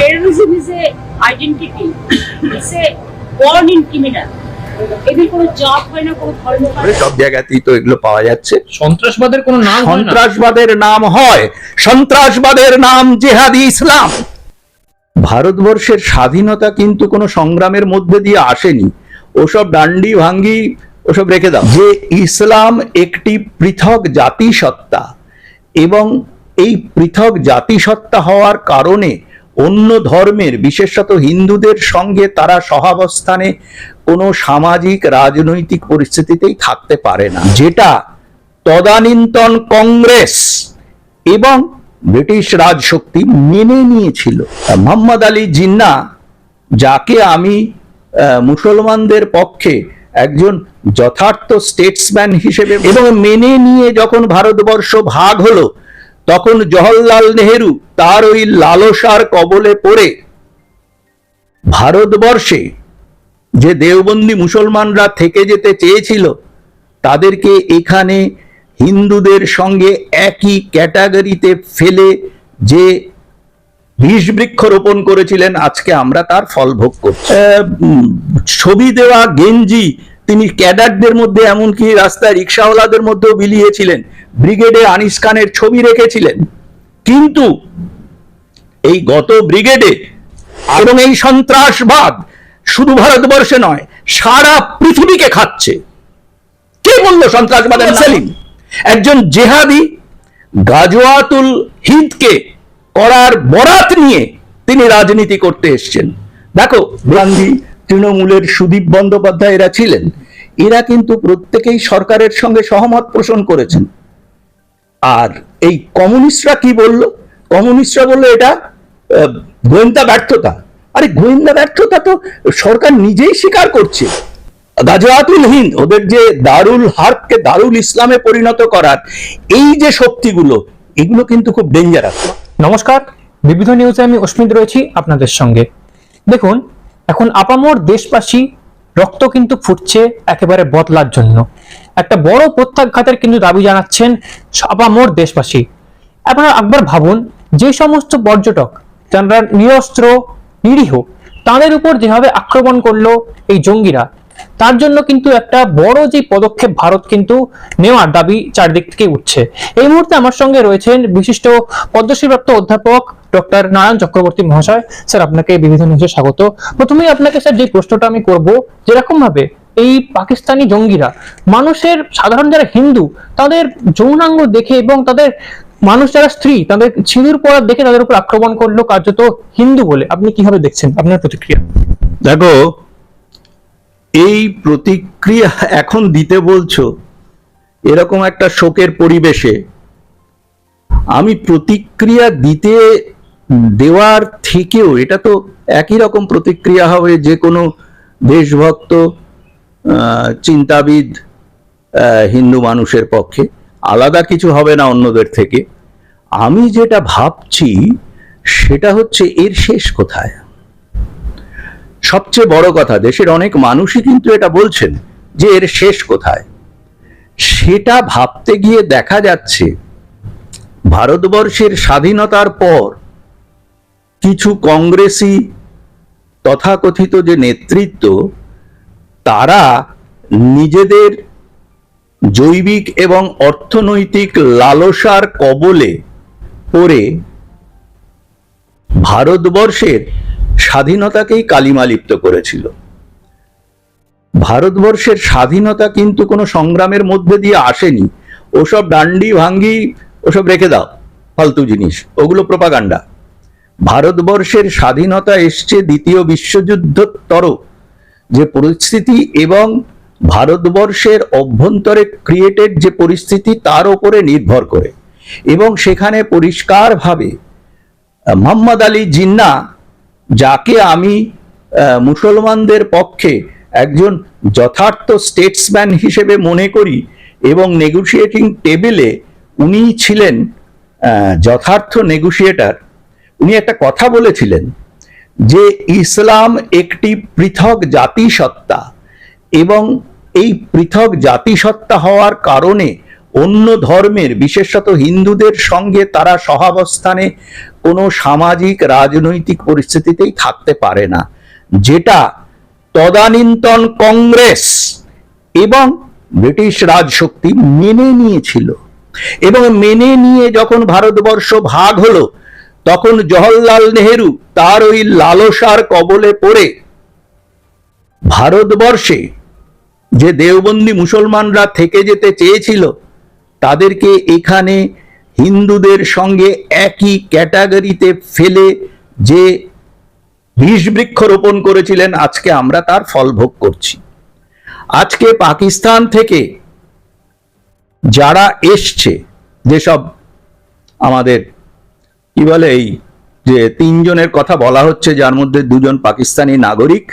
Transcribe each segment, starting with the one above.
terrorism is a identity. It's a born in criminal. এদের কোনো জাত না কোনো ধর্ম না। সব জায়গাতেই তো এগুলো পাওয়া যাচ্ছে। সন্ত্রাসবাদের কোনো নাম সন্ত্রাসবাদের নাম হয়। সন্ত্রাসবাদের নাম জেহাদি ইসলাম। ভারতবর্ষের স্বাধীনতা কিন্তু কোনো সংগ্রামের মধ্যে দিয়ে আসেনি। ওসব ডান্ডি ভাঙ্গি ওসব রেখে দাও। যে ইসলাম একটি পৃথক জাতিসত্তা এবং এই পৃথক জাতিসত্তা হওয়ার কারণে অন্য ধর্মের, বিশেষত হিন্দুদের সঙ্গে তারা সহাবস্থানে কোনো সামাজিক, রাজনৈতিক পরিস্থিতিতেই থাকতে পারে না। যেটা তদানীন্তন কংগ্রেস এবং ব্রিটিশ রাজশক্তি মেনে নিয়েছিল। মোহাম্মদ আলী জিন্না, যাকে আমি মুসলমানদের পক্ষে একজন যথার্থ স্টেটসম্যান হিসেবে এবং মেনে নিয়ে যখন ভারতবর্ষ ভাগ হলো তখন জওহরলাল নেহেরু তার ওই লালসার কবলে পড়ে ভারতবর্ষে যে দেওবন্দি মুসলমানরা থেকে যেতে চেয়েছিল, তাদেরকে এখানে হিন্দুদের সঙ্গে একই ক্যাটাগরিতে ফেলে যে বিষ বৃক্ষ রোপণ করেছিলেন, আজকে আমরা তার ফল ভোগ করছি। ছবি দেওয়া গেঞ্জি তিনি ক্যাডারদের মধ্যে এমনকি রাস্তায় রিক্সাওয়ালাদের মধ্যেও বিলিয়েছিলেন। ব্রিগেডে আনিস খানের ছবি রেখেছিলেন। কিন্তু এই গত ব্রিগেডে এবং এই সন্ত্রাসবাদ শুধু ভারতবর্ষে নয়, সারা পৃথিবীকে খাচ্ছে। কে বলল সন্ত্রাসবাদের সেলিম। একজন জেহাদি গাজওয়াতুল হিদকে করার বরাত নিয়ে তিনি রাজনীতি করতে এসছেন। দেখো, গান্ধী তৃণমূলের সুদীপ বন্দ্যোপাধ্যায় এরা ছিলেন, এরা কিন্তু প্রত্যেকেই সরকারের সঙ্গে সহমত পোষণ করেছেন। আর এই কমিউনিস্টরা কি বলল? কমিউনিস্টরা বলল এটা গোয়েন্দা ব্যর্থতা। আরে গোয়েন্দা ব্যর্থতা তো সরকার নিজেই স্বীকার করছে। গাজওয়াতুল হিন্দ, ওদের যে দারুল হার্বকে দারুল ইসলামে পরিণত করার এই যে শক্তিগুলো, এগুলো কিন্তু খুব ডেঞ্জারাস নমস্কার, বিবিধ নিউজে আমি অস্মিত রয়েছি আপনাদের সঙ্গে। দেখুন এখন আপামর দেশবাসী রক্ত কিন্তু ফুটছে একেবারে বদলার জন্য। একটা বড় প্রত্যাঘাতের কিন্তু দাবি জানাচ্ছেন আপামর দেশবাসী। আপনারা একবার ভাবুন, যে সমস্ত পর্যটক যারা নিরস্ত্র, নিরীহ, তাদের উপর যেভাবে আক্রমণ করল এই জঙ্গিরা তার জন্য কিন্তু একটা বড় যে পদক্ষেপ ভারত কিন্তু নেওয়ার দাবি চারদিক থেকে উঠছে। এই মুহূর্তে আমার সঙ্গে রয়েছেন বিশিষ্ট পদ্মশ্রীপ্রাপ্ত অধ্যাপক ডক্টর নারায়ণ চক্রবর্তী মহাশয়। স্যার, আপনাকে বিবিধ নিউজে স্বাগত। প্রথমেই আপনাকে স্যার যে প্রশ্নটা আমি করব যেরকম ভাবে এই পাকিস্তানি জঙ্গিরা, মানুষের সাধারণ যারা হিন্দু, তাদের যৌনাঙ্গ দেখে এবং তাদের মানুষ যারা স্ত্রী, তাদের সিঁদুর পরা দেখে তাদের উপর আক্রমণ করল কার্যত হিন্দু বলে। আপনি কীভাবে দেখছেন আপনার প্রতিক্রিয়া? দেখো এই প্রতিক্রিয়া এখন দিতে বলছো, এরকম একটা শোকের পরিবেশে, আমি প্রতিক্রিয়া দিতে দেওয়ার থেকেও, এটা তো একই রকম প্রতিক্রিয়া হবে যে কোনো দেশভক্ত চিন্তাবিদ হিন্দু মানুষের পক্ষে, আলাদা কিছু হবে না অন্যদের থেকে। আমি যেটা ভাবছি, সেটা হচ্ছে এর শেষ কোথায়? সবচেয়ে বড় কথা, দেশের অনেক মানুষই কিন্তু এটা বলছেন যে এর শেষ কোথায়। সেটা ভাবতে গিয়ে দেখা যাচ্ছে, ভারতবর্ষের স্বাধীনতার পর কিছু কংগ্রেসি তথাকথিত যে নেতৃত্ব, তারা নিজেদের জৈবিক এবং অর্থনৈতিক লালসার কবলে পড়ে ভারতবর্ষের স্বাধীনতাকেই কালিমালিপ্ত করেছিল। ভারতবর্ষের স্বাধীনতা কিন্তু কোনো সংগ্রামের মধ্যে দিয়ে আসেনি। ওসব ডান্ডি ভাঙ্গি, ওসব রেখে দাও, ফালতু জিনিস, ওগুলো প্রপাগান্ডা ভারতবর্ষের স্বাধীনতা এসছে দ্বিতীয় বিশ্বযুদ্ধোত্তর, যে পরিস্থিতি এবং ভারতবর্ষের অভ্যন্তরে ক্রিয়েটেড যে পরিস্থিতি তার ওপরে নির্ভর করে। এবং সেখানে পরিষ্কারভাবে মোহাম্মদ আলী জিন্না যাকে আমি মুসলমানদের পক্ষে একজন যথার্থ স্টেটসম্যান হিসেবে মনে করি এবং নেগোশিয়েটিং টেবিলে উনি ছিলেন যথার্থ নেগোশিয়েটার উনি একটা কথা বলেছিলেন যে ইসলাম একটি পৃথক জাতিসত্তা এবং এই পৃথক জাতিসত্তা হওয়ার কারণে অন্য ধর্মের, বিশেষত হিন্দুদের সঙ্গে তারা সহাবস্থানে কোনো সামাজিক, রাজনৈতিক পরিস্থিতিতেই থাকতে পারে না। যেটা তদানীন্তন কংগ্রেস এবং ব্রিটিশ রাজশক্তি মেনে নিয়েছিল। এবং মেনে নিয়ে যখন ভারতবর্ষ ভাগ হলো, তখন জওহরলাল নেহেরু তার ওই লালসার কবলে পড়ে ভারতবর্ষে যে দেওবন্দি মুসলমানরা থেকে যেতে চেয়েছিল তাদেরকে এখানে হিন্দুদের সঙ্গে একই ক্যাটাগরিতে ফেলে যে বিষ বৃক্ষ রোপণ করেছিলেন, আজকে আমরা তার ফল ভোগ করছি। আজকে পাকিস্তান থেকে যারা এসছে, যেসব আমাদের কি বলে এই যে তিনজনের কথা বলা হচ্ছে, যার মধ্যে দুজন পাকিস্তানি নাগরিক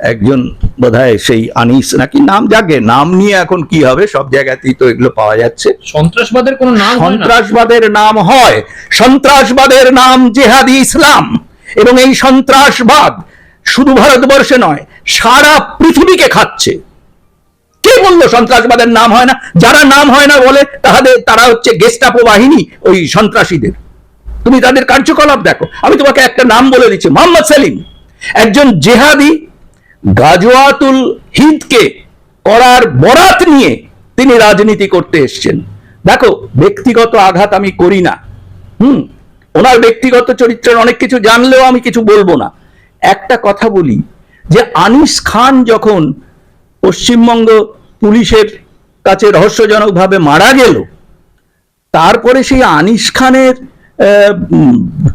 একজন বোধহয় সেই আনিস নাকি নাম জাগে নাম নিয়ে এখন কি হবে? সব জায়গাতেই তো এগুলো পাওয়া যাচ্ছে। সন্ত্রাসবাদের কোনো নাম সন্ত্রাসবাদের নাম হয়। সন্ত্রাসবাদের নাম জেহাদি ইসলাম। এবং এই সন্ত্রাসবাদ শুধু ভারতবর্ষে নয় সারা পৃথিবীকে খাচ্ছে। কে বলল সন্ত্রাসবাদের নাম হয় না? যারা নাম হয় না বলে তাদের তারা হচ্ছে গেস্টাপো বাহিনী ওই সন্ত্রাসীদের। তুমি তাদের কার্যকলাপ দেখো। আমি তোমাকে একটা নাম বলে দিচ্ছি মোহাম্মদ সেলিম। একজন জেহাদি গাজওয়াতুল হিদকে করার বরাত নিয়ে তিনি রাজনীতি করতে এসছেন। দেখো, ব্যক্তিগত আঘাত আমি করি না। হুম, ওনার ব্যক্তিগত চরিত্রের অনেক কিছু জানলেও আমি কিছু বলব না। একটা কথা বলি, যে আনিস খান যখন পশ্চিমবঙ্গ পুলিশের কাছে রহস্যজনকভাবে মারা গেল, তারপরে সেই আনিস খানের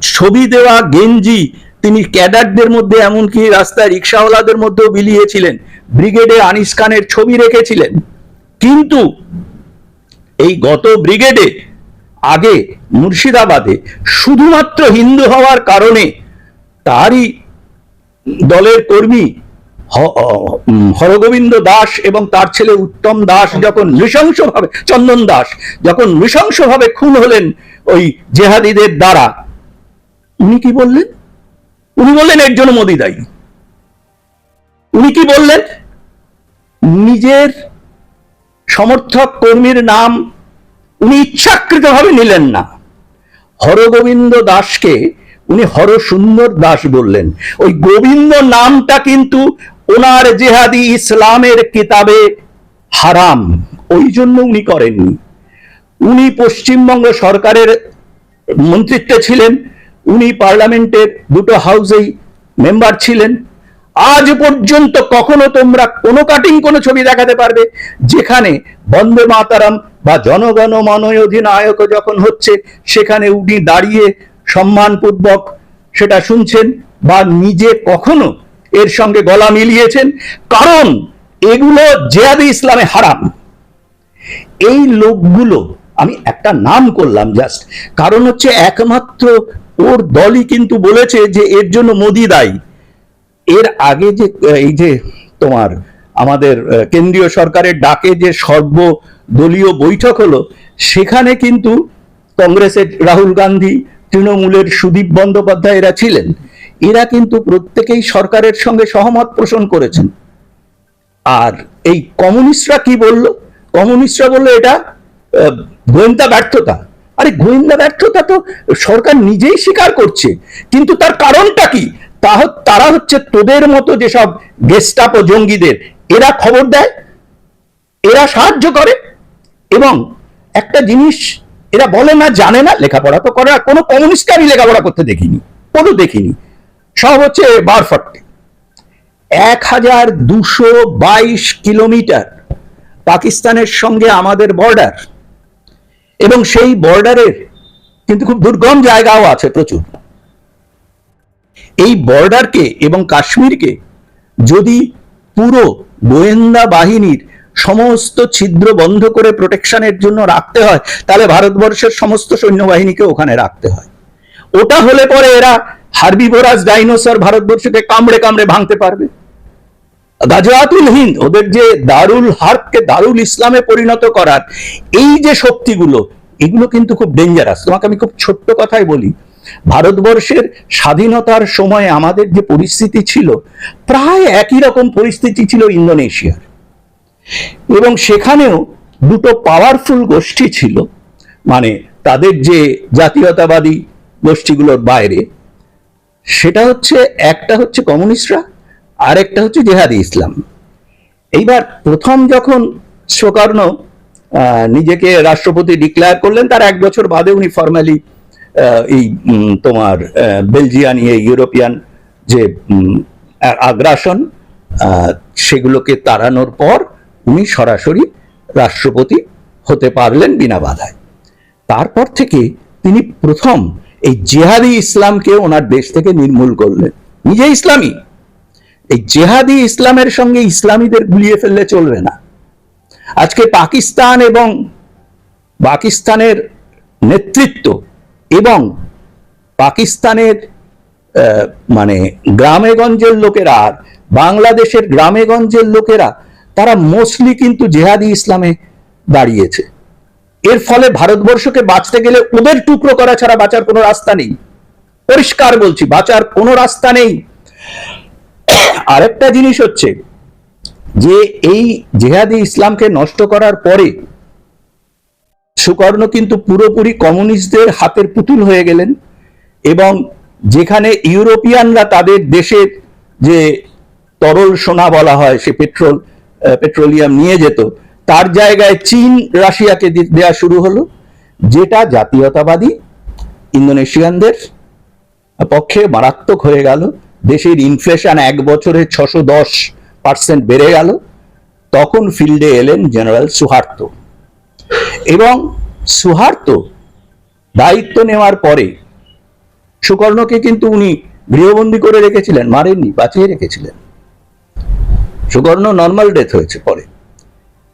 ছবি দেওয়া গেঞ্জি তিনি ক্যাডারদের মধ্যে, এমনকি রাস্তায় রিক্সাওয়ালাদের মধ্যেও বিলিয়েছিলেন। ব্রিগেডে আনিস খানের ছবি রেখেছিলেন। কিন্তু এই গত ব্রিগেডে, আগে মুর্শিদাবাদে শুধুমাত্র হিন্দু হওয়ার কারণে তারই দলের কর্মী হরগোবিন্দ দাস এবং তার ছেলে উত্তম দাস যখন নৃশংসভাবে, চন্দন দাস যখন নৃশংসভাবে খুন হলেন ওই জেহাদিদের দ্বারা, উনি কি বললেন? উনি বললেন এর জন্য মোদি দায়ী। উনি কি বললেন? নিজের সমর্থক কর্মীর নাম উনি ইচ্ছাকৃতভাবে নিলেন না। হরগোবিন্দ দাসকে উনি হর সুন্দর দাস বললেন। ওই গোবিন্দ নামটা কিন্তু ওনার জেহাদি ইসলামের কিতাবে হারাম, ওই জন্য উনি করেননি। উনি পশ্চিমবঙ্গ সরকারের মন্ত্রিত্বে ছিলেন উনি পার্লামেন্টের দুটো হাউসেই মেম্বার ছিলেন। আজ পর্যন্ত কখনো তোমরা কোনো কাটিং, কোনো ছবি দেখাতে পারবে যেখানে বন্দে মাতারাম বা জনগণ মনয় অধিনায়ক যখন হচ্ছে, সেখানে উনি দাঁড়িয়ে সম্মানপূর্বক সেটা শুনছেন বা নিজে কখনো এর সঙ্গে গলা মিলিয়েছেন। কারণ এগুলো জেহাদি ইসলামে হারাম। এই লোকগুলো, আমি একটা নাম করলাম জাস্ট কারণ হচ্ছে একমাত্র ওর দলই কিন্তু বলেছে যে এর জন্য মোদি দায়ী। এর আগে যে, এই যে তোমার আমাদের কেন্দ্রীয় সরকারের ডাকে যে সর্বদলীয় বৈঠক হলো, সেখানে কিন্তু কংগ্রেসের রাহুল গান্ধী, তৃণমূলের সুদীপ বন্দ্যোপাধ্যায় এরা ছিলেন। এরা কিন্তু প্রত্যেকেই সরকারের সঙ্গে সহমত পোষণ করেছেন। আর এই কমিউনিস্টরা কি বলল? কমিউনিস্টরা বলল এটা গোয়েন্দা ব্যর্থতা। আরে গোয়েন্দা ব্যর্থতা তো সরকার নিজেই স্বীকার করছে। কিন্তু তার কারণটা কি? তা তারা হচ্ছে তোদের মতো যেসব গেস্টাপ জঙ্গিদের, এরা খবর দেয়, এরা সাহায্য করে এবং একটা জিনিস এরা বলে না, জানে না, লেখাপড়া তো করে। কোনো কমিউনিস্টকে আমি লেখাপড়া করতে দেখিনি, কোনো দেখিনি। সব হচ্ছে বারফট্টে এক হাজার দুশো বাইশ কিলোমিটার পাকিস্তানের সঙ্গে আমাদের বর্ডার এবং সেই বর্ডারের কিন্তু খুব দুর্গম জায়গাও আছে প্রচুর। এই বর্ডারকে এবং কাশ্মীরকে যদি পুরো গোয়েন্দা বাহিনীর সমস্ত ছিদ্র বন্ধ করে প্রোটেকশনের জন্য রাখতে হয়, তাহলে ভারতবর্ষের সমস্ত সৈন্যবাহিনীকে ওখানে রাখতে হয়। ওটা হলে পরে এরা হার্বিভোরাস ডাইনোসর ভারতবর্ষকে কামড়ে কামড়ে ভাঙতে পারবে। গাজওয়াতুল হিন্দ, ওদের যে দারুল হার্বকে দারুল ইসলামে পরিণত করার এই যে শক্তিগুলো, এগুলো কিন্তু খুব ডেঞ্জারাস তোমাকে আমি খুব ছোট্ট কথাই বলি, ভারতবর্ষের স্বাধীনতার সময় আমাদের যে পরিস্থিতি ছিল, প্রায় একই রকম পরিস্থিতি ছিল ইন্দোনেশিয়ার। এবং সেখানেও দুটো পাওয়ারফুল গোষ্ঠী ছিল মানে তাদের যে জাতীয়তাবাদী গোষ্ঠীগুলোর বাইরে, সেটা হচ্ছে, একটা হচ্ছে কমিউনিস্টরা আর একটা হচ্ছে জেহাদি ইসলাম। এইবার প্রথম যখন সুকর্ণ নিজেকে রাষ্ট্রপতি ডিক্লেয়ার করলেন, তার এক বছর বাদে উনি ফর্মালি এই তোমার বেলজিয়ান ইউরোপিয়ান যে আগ্রাসন সেগুলোকে তাড়ানোর পর উনি সরাসরি রাষ্ট্রপতি হতে পারলেন বিনা বাধায়। তারপর থেকে তিনি প্রথম এই জেহাদি ইসলামকে ওনার দেশ থেকে নির্মূল করলেন। নিজে ইসলামী। এই জেহাদি ইসলামের সঙ্গে ইসলামীদের গুলিয়ে ফেললে চলবে না। আজকে পাকিস্তান এবং পাকিস্তানের নেতৃত্ব এবং পাকিস্তানের মানে গ্রামে গঞ্জের লোকেরা আর বাংলাদেশের গ্রামেগঞ্জের লোকেরা, তারা মোস্টলি কিন্তু জেহাদি ইসলামে দাঁড়িয়েছে। এর ফলে ভারতবর্ষকে বাঁচতে গেলে ওদের টুকরো করা ছাড়া বাঁচার কোনো রাস্তা নেই। পরিষ্কার বলছি, বাঁচার কোনো রাস্তা নেই। আরেকটা জিনিস হচ্ছে যে এই জেহাদি ইসলামকে নষ্ট করার পরে সুকর্ণ কিন্তু পুরোপুরি কমিউনিস্টদের হাতের পুতুল হয়ে গেলেন এবং যেখানে ইউরোপিয়ানরা তাদের দেশের যে তরল সোনা বলা হয়, সে পেট্রোল পেট্রোলিয়াম নিয়ে যেত, তার জায়গায় চীন রাশিয়াকে দেয়া শুরু হলো, যেটা জাতীয়তাবাদী ইন্দোনেশিয়ানদের পক্ষে মারাত্মক হয়ে গেল। দেশের ইনফ্লেশন এক বছরে ছশো দশ পার্সেন্ট বেড়ে গেল। তখন ফিল্ডে এলেন জেনারেল সুহার্ত। এবং সুহার্ত দায়িত্ব নেওয়ার পরে সুকর্ণকে কিন্তু উনি গৃহবন্দী করে রেখেছিলেন, মারেননি, বাঁচিয়ে রেখেছিলেন। সুকর্ণ নর্মাল ডেথ হয়েছে পরে।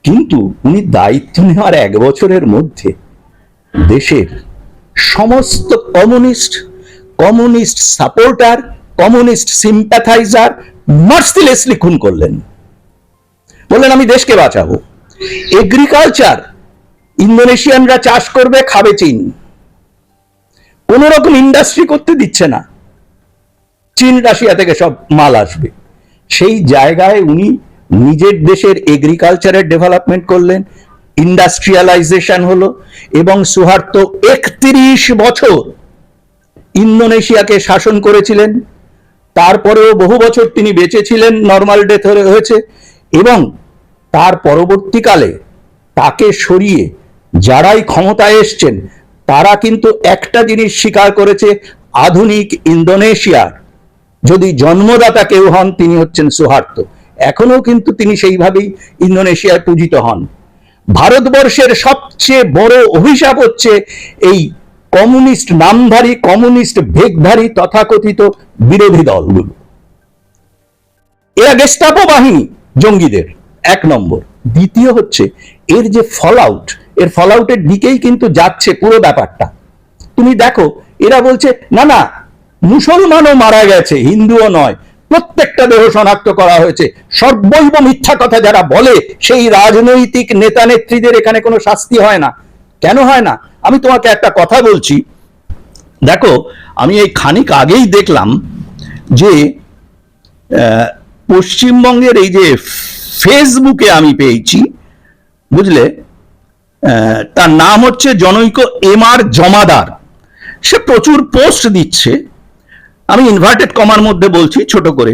কিন্তু উনি দায়িত্ব নেওয়ার এক বছরের মধ্যে দেশের সমস্ত communist communist supporter communist sympathiser mercilessly খুন করলেন। বললেন, আমি দেশকে বাঁচাবো। এগ্রিকালচার, ইন্দোনেশিয়ানরা চাষ করবে, খাবে চীন। কোন রকম ইন্ডাস্ট্রি করতে দিচ্ছে না। চীন, রাশিয়া থেকে সব মাল আসবে। সেই জায়গায় উনি নিজের দেশের এগ্রিকালচারের ডেভেলপমেন্ট করলেন, ইন্ডাস্ট্রিয়ালাইজেশন হলো এবং সুহার্ত একত্রিশ বছর ইন্দোনেশিয়াকে শাসন করেছিলেন। তারপরেও বহু বছর তিনি বেঁচে ছিলেন নর্মাল ডেথ হয়েছে, এবং তার পরবর্তীকালে তাকে সরিয়ে যারাই ক্ষমতায় এসছেন, তারা কিন্তু একটা জিনিস স্বীকার করেছে, আধুনিক ইন্দোনেশিয়ার যদি জন্মদাতা কেউ হন, তিনি হচ্ছেন সুহার্ত। এখনও কিন্তু তিনি সেইভাবেই ইন্দোনেশিয়ায় পূজিত হন। ভারতবর্ষের সবচেয়ে বড় অভিশাপ হচ্ছে এই কমিউনিস্ট নামধারী কমিউনিস্ট ভেগধারী তথাকথিত বিরোধী দলগুলো। এরা গেস্টাপো বাহিনী জঙ্গিদের, এক নম্বর। দ্বিতীয় হচ্ছে, এর যে ফল আউট এর ফল আউটের দিকেই কিন্তু যাচ্ছে পুরো ব্যাপারটা। তুমি দেখো, এরা বলছে, না না, মুসলমানও মারা গেছে, হিন্দুও নয়। প্রত্যেকটা দেহ শনাক্ত করা হয়েছে। সর্বৈব মিথ্যা কথা যারা বলে, সেই রাজনৈতিক নেতা নেত্রীদের এখানে কোনো শাস্তি হয় না। কেন হয় না? আমি তোমাকে একটা কথা বলছি। দেখো, আমি এই খানিক আগেই দেখলাম যে পশ্চিমবঙ্গের এই যে ফেসবুকে আমি পেয়েছি, বুঝলে? তার নাম হচ্ছে জনৈক এম আর জমাদার। সে প্রচুর পোস্ট দিচ্ছে। আমি ইনভার্টেড কমার মধ্যে বলছি ছোট করে।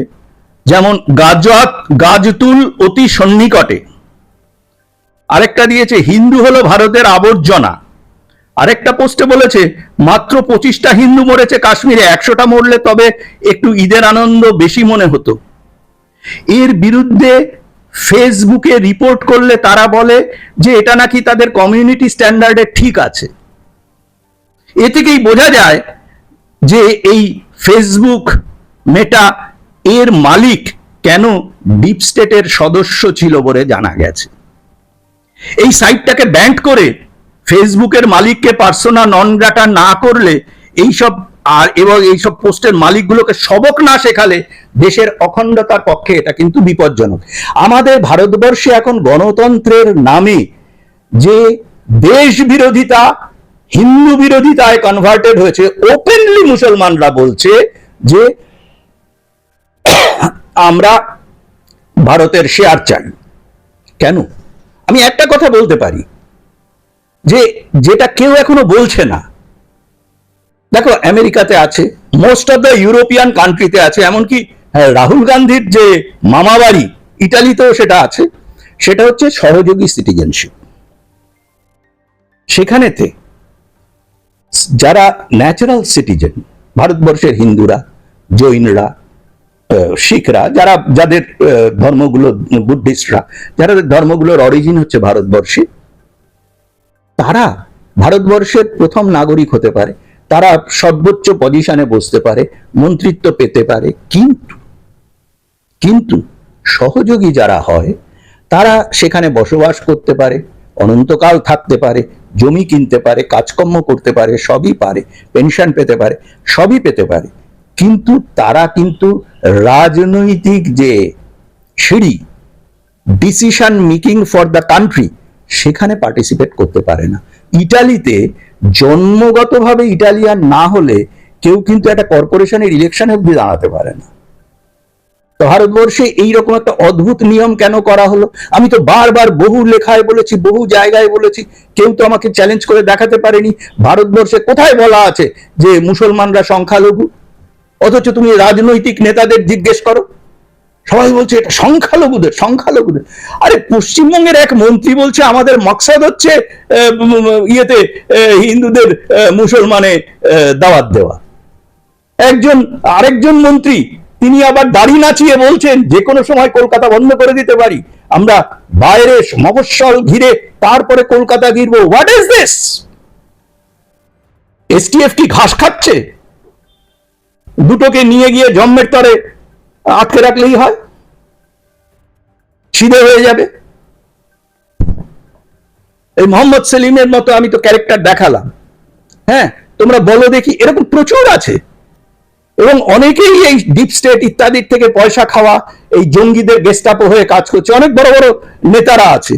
যেমন গাজাত গাজতুল অতি সন্নিকটে। আরেকটা দিয়েছে, হিন্দু হলো ভারতের আবর্জনা। আরেকটা পোস্টে বলেছে, মাত্র পঁচিশটা হিন্দু মরেছে কাশ্মীরে, একশোটা মরলে তবে একটু ঈদের আনন্দ বেশি মনে হতো। এর বিরুদ্ধে ফেসবুকে রিপোর্ট করলে তারা বলে যে এটা নাকি তাদের কমিউনিটি স্ট্যান্ডার্ডে ঠিক আছে। এ থেকেই বোঝা যায় যে এই ফেসবুক মেটা এর মালিক কেন ডিপ স্টেটের সদস্য ছিল বলে জানা গেছে। এই সাইটটাকে ব্যান্ড করে ফেসবুকের মালিককে পার্সোনা নন গ্রাটা না করলে এইসব আর এবং এইসব পোস্টের মালিকগুলোকে সবক না শেখালে দেশের অখণ্ডতার পক্ষে এটা কিন্তু বিপজ্জনক। আমাদের ভারতবর্ষে এখন গণতন্ত্রের নামে যে দেশ বিরোধিতা, হিন্দু বিরোধিতায় কনভার্টেড হয়েছে ওপেনলি মুসলমানরা বলছে যে আমরা ভারতের শেয়ার চাই। কেন? আমি একটা কথা বলতে পারি। যে যেটা কেউ এখনও বলছে না। দেখো আমেরিকাতে আছে মোস্ট অফ দ্য ইউরোপিয়ান কান্ট্রিতে আছে এমনকি হ্যাঁ, রাহুল গান্ধীর যে মামা বাড়ি ইটালিতেও সেটা আছে সেটা হচ্ছে সহযোগী সিটিজেনশিপ সেখানেতে যারা ন্যাচারাল সিটিজেন ভারতবর্ষের হিন্দুরা জৈনরা শিখরা যারা যাদের ধর্মগুলো বুদ্ধিস্টরা যারা ধর্মগুলোর অরিজিন হচ্ছে ভারতবর্ষে তারা ভারতবর্ষের প্রথম নাগরিক হতে পারে, তারা সর্বোচ্চ পজিশনে বসতে পারে, মন্ত্রিত্ব পেতে পারে, কিন্তু কিন্তু সহযোগী যারা হয়, তারা সেখানে বসবাস করতে পারে, অনন্তকাল থাকতে পারে, জমি কিনতে পারে, কাজকর্ম করতে পারে, সবই পারে পেনশন পেতে পারে, সবই পেতে পারে, কিন্তু তারা কিন্তু রাজনৈতিক যে সিঁড়ি decision making for the country সেখানে পার্টিসিপেট করতে পারে না। ইটালিতে জন্মগতভাবে ইটালিয়ান না হলে কেউ কিন্তু একটা কর্পোরেশনের ইলেকশনে অব্দি দাঁড়াতে পারে না। তো ভারতবর্ষে এইরকম একটা অদ্ভুত নিয়ম কেন করা হলো? আমি তো বারবার বহু লেখায় বলেছি, বহু জায়গায় বলেছি, কেউ তো আমাকে চ্যালেঞ্জ করে দেখাতে পারেনি। ভারতবর্ষে কোথায় বলা আছে যে মুসলমানরা সংখ্যালঘু? অথচ তুমি রাজনৈতিক নেতাদের জিজ্ঞেস করো। সবাই বলছে, এটা সংখ্যালঘুদের সংখ্যালঘুদের। আরে পশ্চিমবঙ্গের এক মন্ত্রী বলছে, আমাদের মকসাদ হচ্ছে ইয়েতে হিন্দুদের মুসলমানে দাওয়াত দেওয়া। একজন, আরেকজন মন্ত্রী, তিনি আবার দাড়ি নাচিয়ে বলছেন যে কোনো সময় কলকাতা বন্ধ করে দিতে পারি। আমরা বাইরে মফস্বল ঘিরে তারপরে কলকাতা ঘিরবো। হোয়াট ইজ দিস এসটিএফ কি ঘাস খাচ্ছে? দুটোকে নিয়ে গিয়ে জম্মের তরে আটকে রাখলেই হয়। সিধে হয়ে যাবে। এই মোহাম্মদ সেলিমের মতো আমি তো ক্যারেক্টার দেখালাম। হ্যাঁ তোমরা বলো দেখি, এরকম প্রচুর আছে। এবং অনেকেই এই ডিপ স্টেট ইত্যাদির থেকে পয়সা খাওয়া, এই জঙ্গিদের গেস্টাপো হয়ে কাজ করছে। অনেক বড় বড় নেতারা আছে।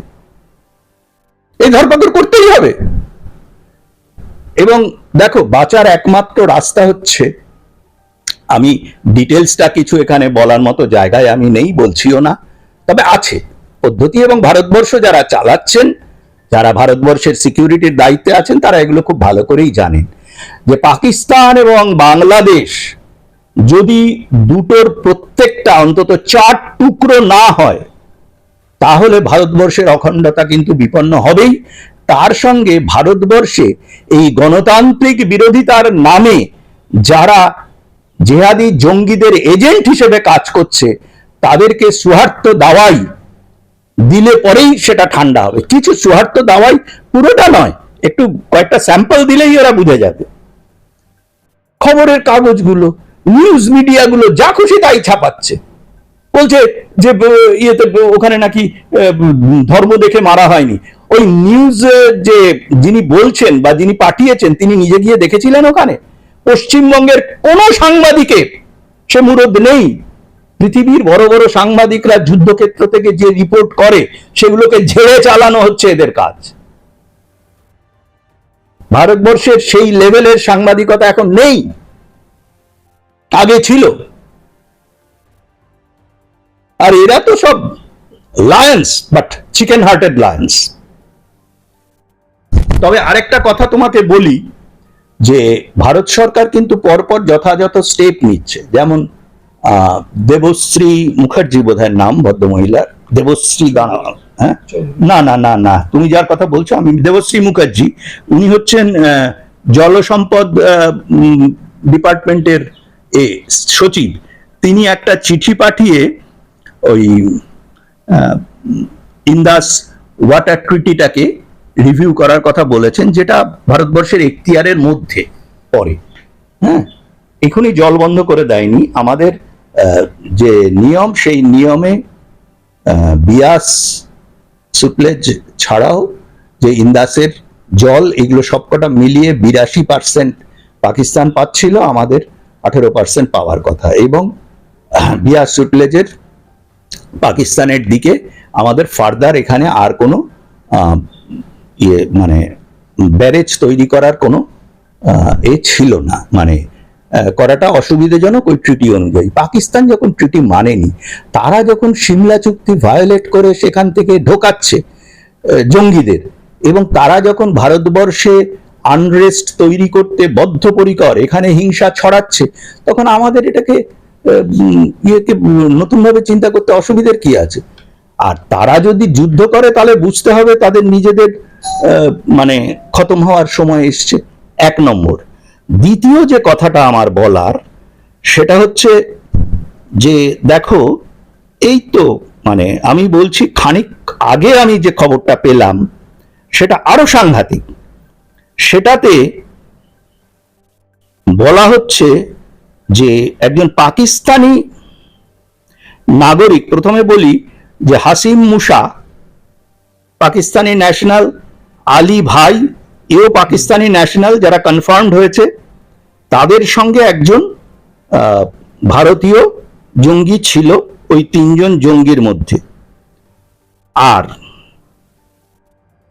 এই ধরপাকড় করতেই হবে। এবং দেখো, বাঁচার একমাত্র রাস্তা হচ্ছে আমি ডিটেলসটা কিছু এখানে বলার মতো জায়গায় আমি নেই, বলছিও না। তবে আছে। পদ্ধতি এবং ভারতবর্ষ যারা চালাচ্ছেন, যারা ভারতবর্ষের সিকিউরিটির দায়িত্বে আছেন, তারা এগুলো খুব ভালো করেই জানেন। যে পাকিস্তান এবং বাংলাদেশ যদি দুটোর প্রত্যেকটা অন্তত চার টুকরো না হয়, তাহলে ভারতবর্ষের অখণ্ডতা কিন্তু বিপন্ন হবেই। তার সঙ্গে ভারতবর্ষে এই গণতান্ত্রিক বিরোধিতার নামে যারা জেহাদি জঙ্গিদের এজেন্ট হিসেবে কাজ করছে, তাদেরকে সুহার্ত দাওয়াই দিলে পরেই সেটা ঠান্ডা হবে। কিছু সুহার্ত দাওয়াই? পুরোটা নয়, একটু কয়েকটা স্যাম্পল দিলেই ওরা বুঝে যাবে। খবরের কাগজগুলো, নিউজ মিডিয়াগুলো, যা খুশি তাই ছাপাচ্ছে। বলছে যে ইয়েতে ওখানে নাকি ধর্ম দেখে মারা হয়নি। ওই নিউজ যে যিনি বলছেন বা যিনি পাঠিয়েছেন, তিনি নিজে গিয়ে দেখেছিলেন ওখানে? পশ্চিমবঙ্গের কোন সাংবাদিকের সে মুরদ নেই। পৃথিবীর বড় বড় সাংবাদিকরা যুদ্ধক্ষেত্র থেকে যে রিপোর্ট করে, সেগুলোকে ঝেড়ে চালানো হচ্ছে এদের কাজ। ভারতবর্ষের সেই লেভেলের সাংবাদিকতা এখন নেই। আগে ছিল। আর এরা তো সব lions but chicken hearted lions তবে আরেকটা কথা তোমাকে বলি যে ভারত সরকার কিন্তু পরপর যথাযথ স্টেপ নিচ্ছে। যেমন আহ, দেবশ্রী মুখার্জি বোধহয় নাম ভদ্রমহিলার। দেবশ্রী গানা হ্যাঁ? না না না না। তুমি যার কথা বলছো আমি দেবশ্রী মুখার্জি। উনি হচ্ছেন আহ, জলসম্পদ ডিপার্টমেন্টের এ সচিব। তিনি একটা চিঠি পাঠিয়ে ওই ইন্দাস ওয়াটার ট্রিটিটাকে রিভিউ করার কথা বলেছেন, যেটা ভারতবর্ষের এখতিয়ারের মধ্যে পড়ে। হ্যাঁ? এখনই জল বন্ধ করে দেয়নি। আমাদের যে নিয়ম, সেই নিয়মে বিয়াস সুটলেজ ছাড়াও যে ইন্দাসের জল, এগুলো সবকটা মিলিয়ে বিরাশি পার্সেন্ট পাকিস্তান পাচ্ছিল, আমাদের আঠেরো পার্সেন্ট পাওয়ার কথা। এবং বিয়াস সুটলেজের পাকিস্তানের দিকে আমাদের ফার্দার এখানে আর কোনো ইয়ে মানে ব্যারেজ তৈরি করার কোনো এ ছিল না। মানে করাটা অসুবিধাজনক ওই ট্রিটি অনুযায়ী। পাকিস্তান যখন ট্রিটি মানেনি, তারা যখন সিমলা চুক্তি ভায়োলেট করে সেখান থেকে ঢোকাচ্ছে জঙ্গিদের, এবং তারা যখন ভারতবর্ষে আনরেস্ট তৈরি করতে বদ্ধপরিকর, এখানে হিংসা ছড়াচ্ছে, তখন আমাদের এটাকে ইয়েকে, নতুনভাবে চিন্তা করতে অসুবিধার কি আছে? আর তারা যদি যুদ্ধ করে, তাহলে বুঝতে হবে তাদের নিজেদের মানে খতম হওয়ার সময় এসছে। এক নম্বর। দ্বিতীয় যে কথাটা আমার বলার, সেটা হচ্ছে যে, দেখো, এই তো মানে আমি বলছি, খানিক আগে আমি যে খবরটা পেলাম, সেটা আরও সাংঘাতিক। সেটাতে বলা হচ্ছে যে, একজন পাকিস্তানি নাগরিক, প্রথমে বলি যে হাসিম মুসা, পাকিস্তানি ন্যাশনাল আলী ভাই, এও পাকিস্তানি ন্যাশনাল যারা কনফার্মড হয়েছে, তাদের সঙ্গে একজন ভারতীয় জঙ্গি ছিল ওই তিনজন জঙ্গির মধ্যে। আর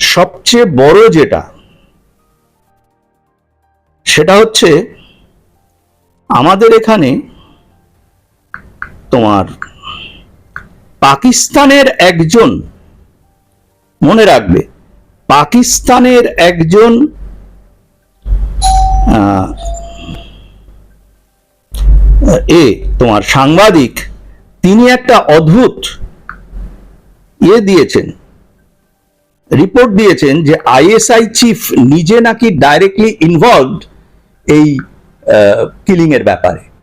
সবচেয়ে বড় যেটা, সেটা হচ্ছে আমাদের এখানে তোমার পাকিস্তানের একজন মনে রাখবে পাকিস্তানের একজন এ, তোমার সাংবাদিক, তিনি একটা অদ্ভুত ইয়ে দিয়েছেন। রিপোর্ট দিয়েছেন যে আইএসআই চিফ নিজে নাকি ডাইরেক্টলি ইনভলভড এই কিলিং এর ব্যাপারে।